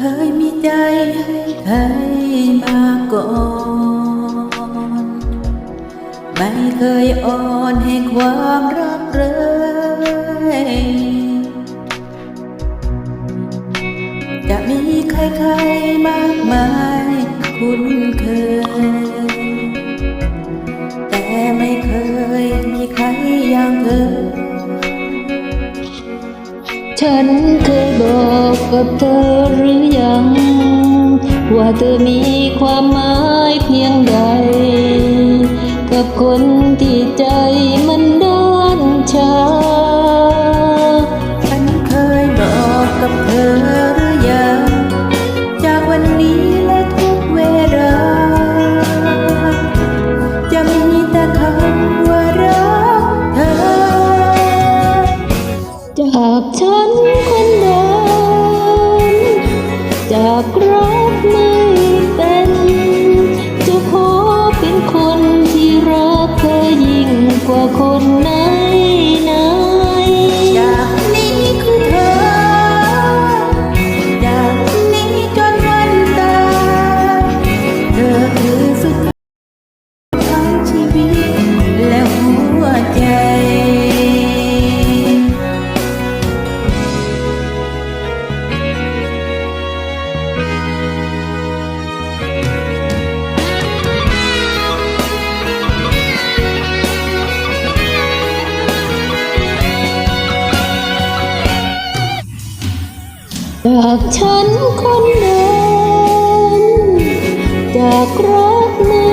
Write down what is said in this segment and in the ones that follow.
เคยมีใจให้มาก่อน ไม่เคยอ่อนให้ความรักเลยจะมีใครๆมากมายคุ้นเคย นเคยบอกกับเธอหรือยัง ว่าเธอมีความหมายเพียงใด กับคนที่ใจมันด้าน นคนเดิมจากรักไม่เป็นจะขอเป็นคนที่รักเธอยิ่งกว่าคนไหนไหนจากนี้คือเธอจากนี้จนวันตายเธอคือสุด จากฉันคนเดิมจากรักนั้น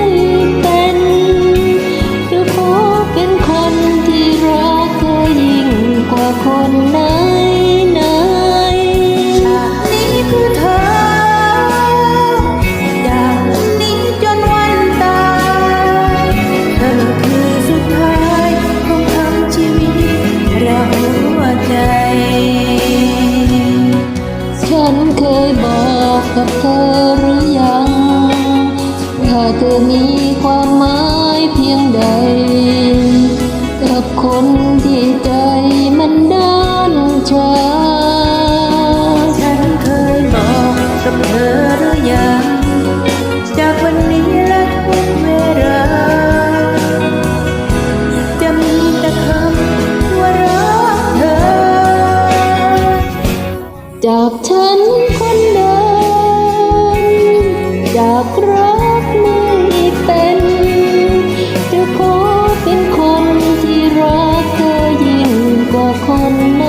กับเธอหรือยังว่าเธอมีความหมายเพียงใด กับคนที่ใจมันด้านชาฉันเคยบอกกับเธอหรือยัง จากวันนี้และทุกเวลาจะมีแต่คำว่ารักเธอ จากฉัน จากรักไม่เป็น จะขอเป็นคนที่รักเธอยิ่งกว่าคน